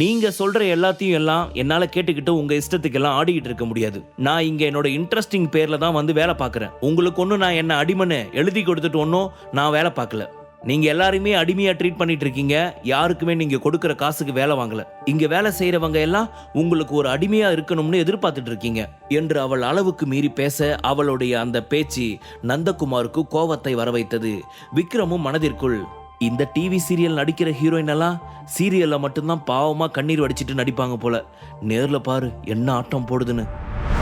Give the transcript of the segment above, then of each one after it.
நீங்க சொல்ற எல்லாத்தையும் எல்லாம் என்னால கேட்டுக்கிட்டு உங்க இஷ்டத்துக்கு எல்லாம் ஆடிக்கிட்டு இருக்க முடியாது. நான் இங்க என்னோட இன்ட்ரெஸ்டிங் பேர்ல தான் வந்து வேலை பார்க்குறேன். உங்களுக்கு ஒன்றும் நான் என்ன அடிமனு எழுதி கொடுத்துட்டு ஒன்றும் நான் வேலை பார்க்கல. நீங்க எல்லாருமே அடிமையா ட்ரீட் பண்ணிட்டு இருக்கீங்க. யாருக்குமே நீங்க கொடுக்குற காசுக்கு வேலை வாங்கல. இங்க வேலை செய்யறவங்க எல்லாம் உங்களுக்கு ஒரு அடிமையா இருக்கணும்னு எதிர்பார்த்துட்டு இருக்கீங்க. என்று அவள் அளவுக்கு மீறி பேச அவளுடைய அந்த பேச்சு நந்தகுமாருக்கு கோவத்தை வரவைத்தது. விக்ரமும் மனதிற்குள் இந்த டிவி சீரியல் நடிக்கிற ஹீரோயின் எல்லாம் சீரியல்ல மட்டும்தான் பாவமா கண்ணீர் வடிச்சிட்டு நடிப்பாங்க போல. நேர்ல பாரு என்ன ஆட்டம் போடுதுன்னு.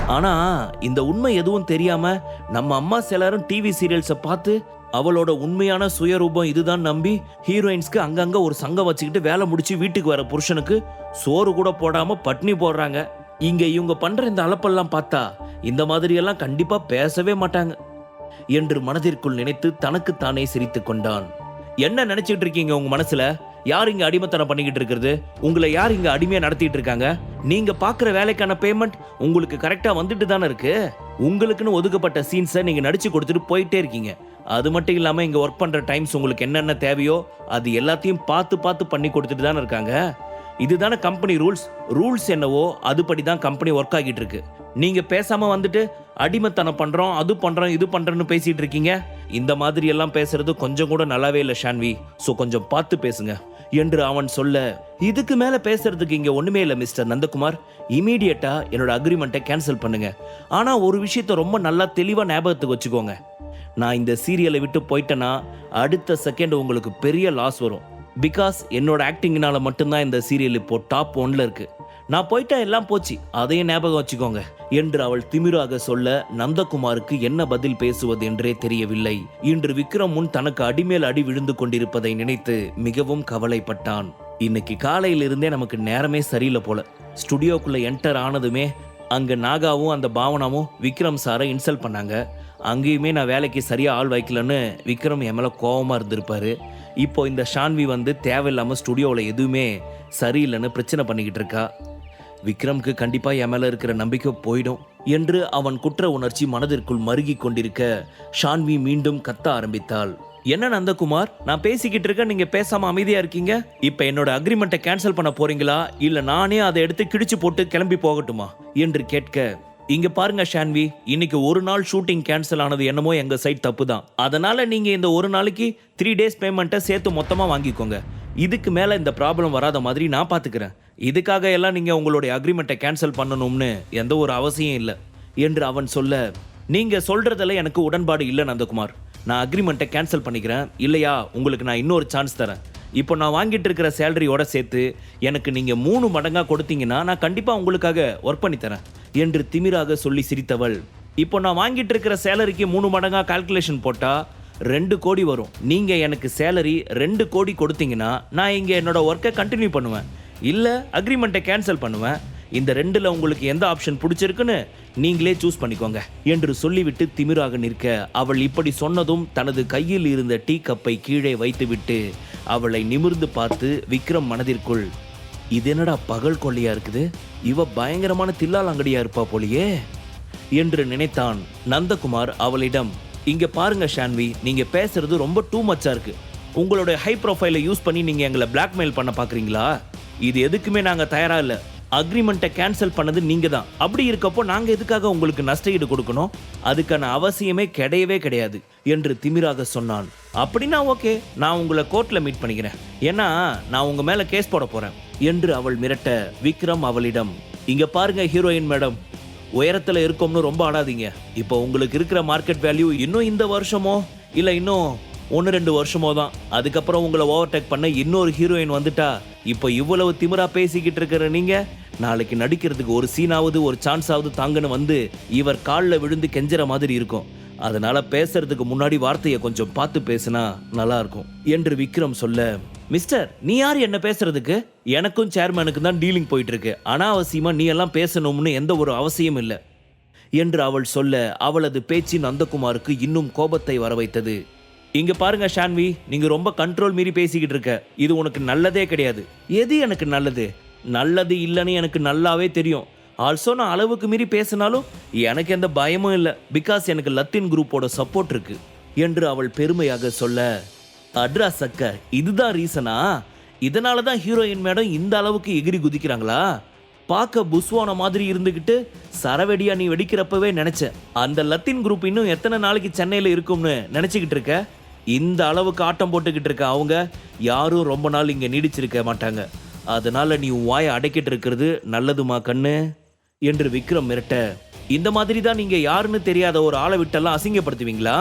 ஆனா இந்த உண்மை எதுவும் தெரியாம நம்ம அம்மா சிலரும் டிவி சீரியல்ஸை பார்த்து அவளோட உண்மையான சுயரூபம் இதுதான் நம்பி ஹீரோயின்ஸ்க்கு அங்கங்க ஒரு சங்கம் வச்சுக்கிட்டு வேலை முடிச்சு வீட்டுக்கு வர புருஷனுக்கு சோறு கூட போடாம பட்னி போடுறாங்க. இங்க இவங்க பண்ற இந்த அலப்பெல்லாம் பார்த்தா இந்த மாதிரி எல்லாம் கண்டிப்பா பேசவே மாட்டாங்க. என்று மனதிற்குள் நினைத்து தனக்கு தானே சிரித்துக் கொண்டான். என்ன நினைச்சிட்டு இருக்கீங்க உங்க மனசுல? யார் இங்க அடிமைத்தனம் பண்ணிக்கிட்டு இருக்கிறது? உங்களை யார் இங்க அடிமையா நடத்திட்டு இருக்காங்க? நீங்க பாக்குற வேலைக்கான பேமெண்ட் உங்களுக்கு கரெக்டா வந்துட்டு தானே இருக்கு? உங்களுக்குன்னு ஒதுக்கப்பட்ட சீன்ஸை நீங்க நடிச்சு கொடுத்துட்டு போயிட்டே இருக்கீங்க. அது மட்டும் இல்லாம இங்க ஒர்க் பண்ற டைம்ஸ் உங்களுக்கு என்னென்ன தேவையோ அது எல்லாத்தையும் பார்த்து பார்த்து பண்ணி கொடுத்துட்டு தானே இருக்காங்க? இதுதானே கம்பெனி ரூல்ஸ் ரூல்ஸ் என்னவோ அதுபடி தான் கம்பெனி ஒர்க் ஆகிட்டு இருக்கு நீங்க பேசாம வந்துட்டு அடிமைத்தனம் பண்றோம் அது பண்றோம் இது பண்றோம்னு பேசிட்டு இருக்கீங்க? இந்த மாதிரி எல்லாம் பேசுறது கொஞ்சம் கூட நல்லாவே இல்லை ஷான்வி. ஸோ கொஞ்சம் பார்த்து பேசுங்க. என்று அவன் சொல்ல இதுக்கு மேல பேசுறதுக்கு இங்க ஒண்ணுமே இல்லை மிஸ்டர் நந்தகுமார். இமீடியட்டா என்னோட அக்ரிமெண்ட்டை கேன்சல் பண்ணுங்க. ஆனா ஒரு விஷயத்த ரொம்ப நல்லா தெளிவா ஞாபகத்துக்கு வச்சுக்கோங்க. நான் இந்த சீரியலை விட்டு போயிட்டேன்னா அடுத்த செகண்ட் உங்களுக்கு பெரிய லாஸ் வரும். பிகாஸ் என்னோட ஆக்டிங்கினால மட்டும்தான் இந்த சீரியல் இப்போ டாப் ஒன்ல இருக்கு. நான் போயிட்டா எல்லாம் போச்சு. அதையும் ஞாபகம் வச்சுக்கோங்க. என்று அவள் திமிராக சொல்ல நந்தகுமாருக்கு என்ன பதில் பேசுவது என்றே தெரியவில்லை. இன்று விக்ரம் முன் தனக்கு அடிமேல் அடி விழுந்து கொண்டிருப்பதை நினைத்து மிகவும் கவலைப்பட்டான். இன்னைக்கு காலையிலிருந்தே நமக்கு நேரமே சரியில்லை போல. ஸ்டுடியோக்குள்ள என்டர் ஆனதுமே அங்க நாகாவும் அந்த பாவனாவும் விக்ரம் சாரை இன்சல்ட் பண்ணாங்க. அங்கேயுமே நான் வேலைக்கு சரியாக ஆள் வைக்கலன்னு விக்ரம் என் மேலே கோபமாக இருந்திருப்பார். இப்போ இந்த ஷான்வி வந்து தேவையில்லாமல் ஸ்டுடியோவில் எதுவுமே சரியில்லைன்னு பிரச்சனை பண்ணிக்கிட்டு இருக்கா. விக்ரம்க்கு கண்டிப்பாக என் மேலே இருக்கிற நம்பிக்கை போயிடும் என்று அவன் குற்ற உணர்ச்சி மனதிற்குள் மருகிக் கொண்டிருக்க ஷான்வி மீண்டும் கத்த ஆரம்பித்தாள். என்ன நந்தகுமார்? நான் பேசிக்கிட்டு இருக்க நீங்க பேசாம அமைதியா இருக்கீங்க? இப்ப என்னோட அக்ரிமெண்ட்டை கேன்சல் பண்ண போறீங்களா? இல்ல நானே அதை எடுத்து கிழிச்சு போட்டு கிளம்பி போகட்டுமா? என்று கேட்க இங்க பாருங்க ஷான்வி. இன்னைக்கு ஒரு நாள் ஷூட்டிங் கேன்சல் ஆனது என்னமோ எங்க சைட் தப்பு தான் அதனால நீங்க இந்த ஒரு நாளைக்கு த்ரீ டேஸ் பேமெண்ட்டை சேர்த்து மொத்தமா வாங்கிக்கோங்க. இதுக்கு மேல இந்த ப்ராப்ளம் வராத மாதிரி நான் பாத்துக்கிறேன். இதுக்காக எல்லாம் நீங்க உங்களுடைய அக்ரிமெண்ட்டை கேன்சல் பண்ணணும்னு எந்த ஒரு அவசியம் இல்லை என்று அவன் சொல்ல நீங்க சொல்றதுல எனக்கு உடன்பாடு இல்லை நந்தகுமார். நான் அக்ரிமெண்ட்டை கேன்சல் பண்ணிக்கிறேன். இல்லையா? உங்களுக்கு நான் இன்னொரு சான்ஸ் தரேன். இப்போ நான் வாங்கிட்டு இருக்கிற சேலரியோட சேர்த்து எனக்கு நீங்க மூணு மடங்காக கொடுத்தீங்கன்னா நான் கண்டிப்பா உங்களுக்காக ஒர்க் பண்ணி தரேன். என்று திமிராக சொல்லி சிரித்தவள். இப்போ நான் வாங்கிட்டு இருக்கிற சேலரிக்கு மூணு மடங்கா கால்குலேஷன் போட்டா ரெண்டு கோடி வரும். நீங்க எனக்கு சேலரி ரெண்டு கோடி கொடுத்தீங்கன்னா நான் இங்க என்னோட ஒர்க்கை கண்டினியூ பண்ணுவேன். இல்ல அக்ரிமெண்ட்டை கேன்சல் பண்ணுவேன். இந்த ரெண்டுல உங்களுக்கு எந்த ஆப்ஷன் பிடிச்சிருக்குன்னு நீங்களே சூஸ் பண்ணிக்கோங்க என்று சொல்லிவிட்டு திமிராக நிற்க அவள் இப்படி சொன்னதும் தனது கையில் இருந்த டீ கப்பை கீழே வைத்துவிட்டு அவளை நிமிர்ந்து பார்த்து விக்ரம் மனதிற்குள் இது என்னடா பகல் கொள்ளையா இருக்குது? இவ பயங்கரமான தில்லாலங்கடியா இருப்பா போலியே. என்று நினைத்தான் நந்தகுமார் அவளிடம் இங்க பாருங்க ஷான்வி நீங்க பேசுறது ரொம்ப டூ மச்சா இருக்கு. உங்களுடைய ஹை ப்ரொஃபைலை யூஸ் பண்ணி நீங்க எங்களை பிளாக்மெயில் பண்ண பாக்குறீங்களா? இது எதுக்குமே நாங்க தயாரா இல்ல. அக்ரிமெண்ட்டை கேன்சல் பண்ணது நீங்க தான். அப்படி இருக்கப்போ நாங்க எதுக்காக உங்களுக்கு நஷ்ட ஈடு கொடுக்கணும்? அதுக்கான அவசியமே கிடையவே கிடையாது என்று திமிராக சொன்னான். அப்படின்னா ஓகே நான் உங்களை கோர்ட்ல மீட் பண்ணிக்கிறேன். ஏன்னா நான் உங்க மேல கேஸ் போட போறேன். என்று அவள் மிரட்ட விக்ரம் அவளிடம் இங்க பாருங்க ஹீரோயின் மேடம் உயரத்துல இருக்கோம்னு ரொம்ப ஆடாதீங்க. இப்போ உங்களுக்கு இருக்கிற மார்க்கெட் வேல்யூ இன்னும் இந்த வருஷமோ இல்ல இன்னும் ஒன்று ரெண்டு வருஷமோ தான். அதுக்கப்புறம் உங்களை ஓவர்டேக் பண்ண இன்னொரு ஹீரோயின் வந்துட்டா இப்போ இவ்வளவு திமிரா பேசிக்கிட்டு இருக்கிற நீங்க நாளைக்கு நடிக்கிறதுக்கு ஒரு சீனாவது ஒரு சான்ஸாவது தாங்கன்னு வந்து இவர் காலில் விழுந்து கெஞ்சற மாதிரி இருக்கும். அதனால பேசுறதுக்கு முன்னாடி வார்த்தையை கொஞ்சம் பார்த்து பேசினா நல்லா இருக்கும் என்று விக்ரம் சொல்ல மிஸ்டர் நீ யார் என்ன பேசுறதுக்கு? எனக்கும் சேர்மேனுக்கும் தான் டீலிங் போயிட்டு இருக்கு அனாவசியமா நீ எல்லாம் பேசணும்னு எந்த ஒரு அவசியம் இல்லை. என்று அவள் சொல்ல அவளது பேச்சு நந்தகுமாருக்கு இன்னும் கோபத்தை வர வைத்தது இங்க பாருங்க ஷான்வி நீங்க ரொம்ப கண்ட்ரோல் மீறி பேசிக்கிட்டு இருக்க. இது உனக்கு நல்லதே கிடையாது. எது எனக்கு நல்லது? நல்லது இல்லைன்னு எனக்கு நல்லாவே தெரியும். ஆல்சோ நான் அளவுக்கு மீறி பேசினாலும் எனக்கு எந்த பயமும் இல்லை. பிகாஸ் எனக்கு லத்தின் குரூப்போட சப்போர்ட் இருக்கு. என்று அவள் பெருமையாக சொல்ல அட்ரா சக்க இதுதான் ரீசனா இதனால தான் ஹீரோயின் மேடம் இந்த அளவுக்கு எகிரி குதிக்கிறாங்களா? பார்க்க புஸ்வான மாதிரி இருந்துக்கிட்டு சரவெடியா நீ வெடிக்கிறப்பவே நினைச்சேன் அந்த லத்தின் குரூப் இன்னும் எத்தனை நாளைக்கு சென்னையில் இருக்கும்னு நினைச்சுக்கிட்டு இருக்க? இந்த அளவுக்கு ஆட்டம் போட்டுக்கிட்டு இருக்க அவங்க யாரும் ரொம்ப நாள் இங்கே நீடிச்சிருக்க மாட்டாங்க. அதனால நீ வாயை அடைக்கிட்டு இருக்கிறது நல்லதுமா கண்ணு? என்று விக்ரம் மிரட்ட இந்த மாதிரி தான் நீங்க யாருன்னு தெரியாத ஒரு ஆளை விட்டெல்லாம் அசிங்கப்படுத்துவீங்களா?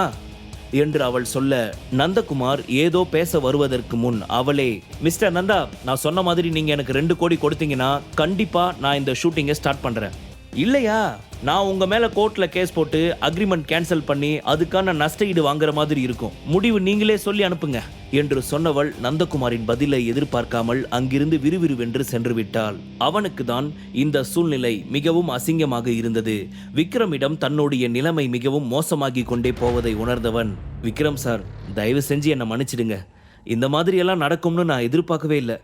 என்று அவள் சொல்ல நந்தகுமார் ஏதோ பேச வருவதற்கு முன் அவளே மிஸ்டர் நந்தா நான் சொன்ன மாதிரி நீங்க எனக்கு ரெண்டு கோடி கொடுத்தீங்கன்னா கண்டிப்பா நான் இந்த ஷூட்டிங்கை ஸ்டார்ட் பண்றேன். இல்லையா? நான் உங்க மேல கோர்ட்ல கேஸ் போட்டு அக்ரிமெண்ட் கேன்சல் பண்ணி அதுக்கான நஷ்ட ஈடு வாங்குற மாதிரி இருக்கும். முடிவு நீங்களே சொல்லி அனுப்புங்க. என்று சொன்னவள் நந்தகுமாரின் பதிலை எதிர்பார்க்காமல் அங்கிருந்து விறுவிறுவென்று சென்று விட்டாள் அவனுக்கு தான் இந்த சூழ்நிலை மிகவும் அசிங்கமாக இருந்தது. விக்ரமிடம் தன்னுடைய நிலைமை மிகவும் மோசமாகி கொண்டே போவதை உணர்ந்தவன் விக்ரம் சார் தயவு செஞ்சு என்னை மன்னிச்சிடுங்க. இந்த மாதிரி எல்லாம் நடக்கும்னு நான் எதிர்பார்க்கவே இல்லை.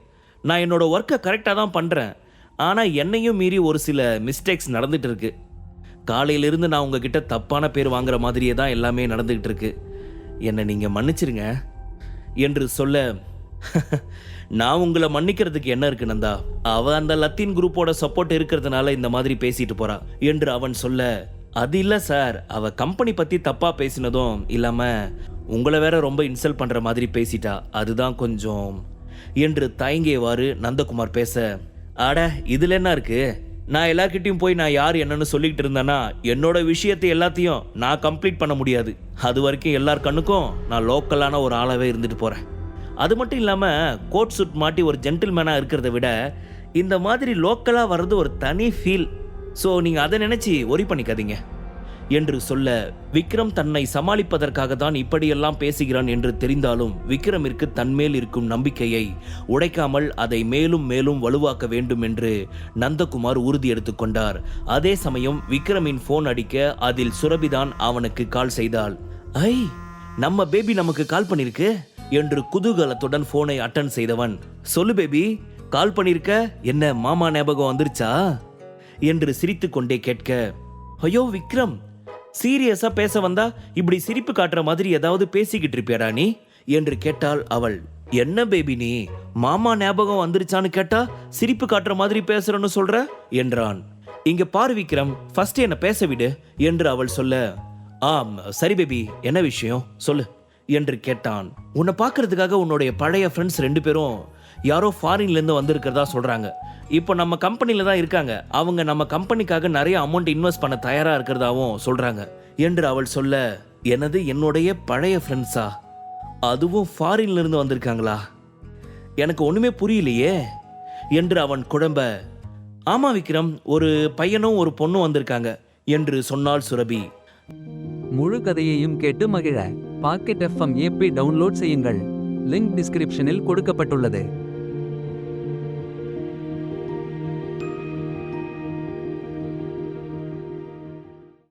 நான் என்னோட ஒர்க்கை கரெக்டாக தான் பண்ணுறேன் ஆனால் என்னையும் மீறி ஒரு சில மிஸ்டேக்ஸ் நடந்துட்டு இருக்கு காலையிலிருந்து நான் உங்ககிட்ட தப்பான பேர் வாங்குற மாதிரியே தான் எல்லாமே நடந்துகிட்டு இருக்கு என்னை நீங்கள் மன்னிச்சிருங்க. என்று சொல்ல நான் உங்களை மன்னிக்கிறதுக்கு என்ன இருக்கு நந்தா? அவ அந்த லத்தீன் குரூப்போட சப்போர்ட் இருக்கிறதுனால இந்த மாதிரி பேசிட்டு போறா. என்று அவன் சொல்ல அது இல்ல சார். அவ கம்பெனி பத்தி தப்பா பேசினதும் இல்லாம உங்களை வேற ரொம்ப இன்சல்ட் பண்ற மாதிரி பேசிட்டா. அதுதான் கொஞ்சம் என்று தயங்கியவாறு நந்தகுமார் பேச அட இதுல என்ன இருக்கு? நான் எல்லார்கிட்டயும் போய் நான் யார் என்னன்னு சொல்லிக்கிட்டு இருந்தேன்னா என்னோட விஷயத்தை எல்லாத்தையும் நான் கம்ப்ளீட் பண்ண முடியாது. அது வரைக்கும் எல்லார் கண்ணுக்கும் நான் லோக்கலான ஒரு ஆளாகவே இருந்துட்டு போறேன். அது மட்டும் இல்லாமல் கோட் சூட் மாட்டி ஒரு ஜென்டில்மேனாக இருக்கிறத விட இந்த மாதிரி லோக்கலாக வர்றது ஒரு தனி ஃபீல் ஸோ நீங்கள் அதை நினச்சி ஒரி பண்ணிக்காதீங்க. என்று சொல்ல விக்ரம் தன்னை சமாளிப்பதற்காக தான் இப்படியெல்லாம் பேசுகிறான் என்று தெரிந்தாலும் விக்ரமிற்கு தன்மேல் இருக்கும் நம்பிக்கையை உடைக்காமல் அதை மேலும் மேலும் வலுவாக்க வேண்டும் என்று நந்தகுமார் உறுதி எடுத்துக்கொண்டார் அதே சமயம் விக்ரமின் ஃபோன் அடிக்க அதில் சுரபிதான் அவனுக்கு கால் செய்தாள். ஐ நம்ம பேபி நமக்கு கால் பண்ணிருக்கு? என்று குதூகலத்துடன் போனை அட்டன் செய்தவன். சொல்லு பேபி கால் பண்ணிருக்க? என்ன மாமா ஞாபகம் வந்துருச்சா? என்று சிரித்துக்கொண்டே கேட்க ஐயோ விக்ரம் சீரியஸா பேச வந்தா இப்படி சிரிப்பு காட்டுற மாதிரி ஏதாவது பேசிக்கிட்டு இருப்பியாடா நீ? என்று கேட்டாள் அவள். என்ன பேபி நீ? மாமா ஞாபகம் வந்துருச்சான்னு கேட்டா சிரிப்பு காட்டுற மாதிரி பேசுறன்னு சொல்ற? என்றான். இங்க பாரு விக்ரம் ஃபர்ஸ்ட் என்ன பேச விடு என்று அவள் சொல்ல. ஆம் சரி பேபி என்ன விஷயம்? சொல்லு என்று கேட்டான். உன்னை பார்க்கறதுக்காக உன்னுடைய பழைய ஃப்ரெண்ட்ஸ் ரெண்டு பேரும் யாரோ ஃபாரின்லேருந்து வந்திருக்கிறதா சொல்கிறாங்க இப்போ நம்ம கம்பெனியில் தான் இருக்காங்க. அவங்க நம்ம கம்பெனிக்காக நிறைய அமௌண்ட் இன்வெஸ்ட் பண்ண தயாராக இருக்கிறதாவும் சொல்கிறாங்க என்று அவள் சொல்ல எனது என்னுடைய பழைய ஃப்ரெண்ட்ஸா அதுவும் ஃபாரின்லேருந்து வந்திருக்காங்களா? எனக்கு ஒன்றுமே புரியலையே. என்று அவன் குழம்ப ஆமா விக்ரம் ஒரு பையனும் ஒரு பொண்ணும் வந்திருக்காங்க என்று சொன்னாள் சுரபி. முழு கதையையும் கேட்டு மகிழ. பாக்கெட் எஃப்எம் ஏபி டவுன்லோட் செய்யுங்கள். லிங்க் டிஸ்கிரிப்ஷனில் கொடுக்கப்பட்டுள்ளது.